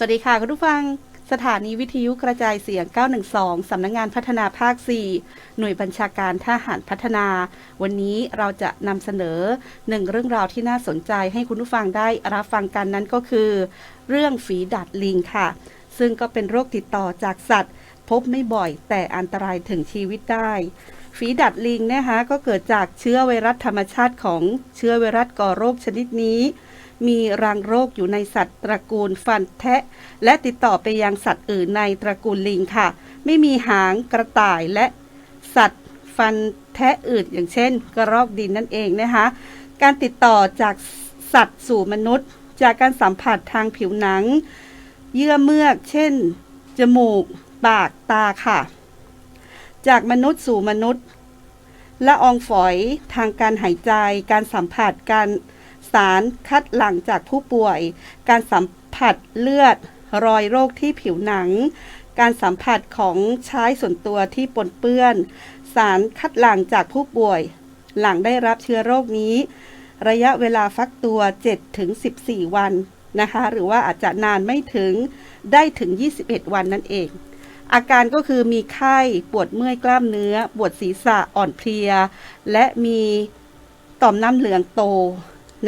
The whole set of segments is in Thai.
สวัสดีค่ะคุณผู้ฟัง สถานีวิทยุกระจายเสียง 912 สำนักงงานพัฒนาภาค 4 หน่วยบัญชาการทหารพัฒนา วันนี้เราจะนำเสนอหนึ่งเรื่องราวที่น่าสนใจให้คุณผู้ฟังได้รับฟังกันนั้นก็คือ เรื่องฝีดาดลิงค่ะ ซึ่งก็เป็นโรคติดต่อจากสัตว์ พบไม่บ่อยแต่อันตรายถึงชีวิตได้ ฝีดัดลิงนะคะก็เกิดจากเชื้อไวรัสธรรมชาติของเชื้อไวรัสก่อโรคชนิดนี้ มีรังโรคอยู่ในสัตว์ตระกูลฟันแทะ และติดต่อไปยังสัตว์อื่นในตระกูลลิงค่ะ ไม่มีหางกระต่ายและสัตว์ฟันแทะอื่นอย่างเช่น กระรอกดินนั่นเองนะคะ การติดต่อจากสัตว์สู่มนุษย์ จากการสัมผัสทางผิวหนัง เยื่อเมือก เช่น จมูก ปาก ตาค่ะ จากมนุษย์สู่มนุษย์ละอองฝอยทางการหายใจ การสัมผัสการสารคัดหลั่งจากผู้ป่วย การสัมผัสเลือด รอยโรคที่ผิวหนัง การสัมผัสของใช้ส่วนตัวที่ปนเปื้อน สารคัดหลั่งจากผู้ป่วย หลังได้รับเชื้อโรคนี้ ระยะเวลาฟักตัว7ถึง14 วันนะคะ หรือว่าอาจจะนานไม่ถึงได้ถึง 21 วันนั่นเอง อาการก็คือมีไข้ปวดเมื่อยกล้ามเนื้อ ปวดศีรษะอ่อนเพลีย และมีต่อมน้ำเหลืองโต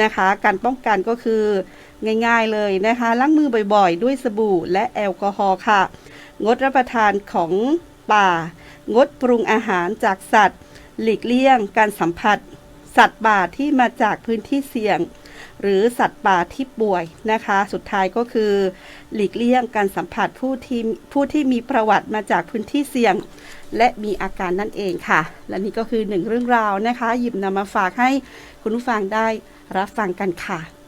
นะคะ การป้องกันก็คือง่ายๆเลยนะคะล้างมือบ่อยๆ ด้วยสบู่และแอลกอฮอล์ค่ะ งดรับประทานของป่า งดปรุงอาหารจากสัตว์ หลีกเลี่ยง การสัมผัส สัตว์ป่าที่มาจากพื้นที่เสี่ยง หรือสัตว์ป่าที่ป่วยนะคะ สุดท้ายก็คือ หลีกเลี่ยงการสัมผัสผู้ที่ผู้ที่มีประวัติมาจากพื้นที่เสี่ยง และมีอาการนั่นเองค่ะ และนี่ก็คือหนึ่งเรื่องราวนะคะ หยิบนำมาฝากให้คุณผู้ฟังได้รับฟังกันค่ะ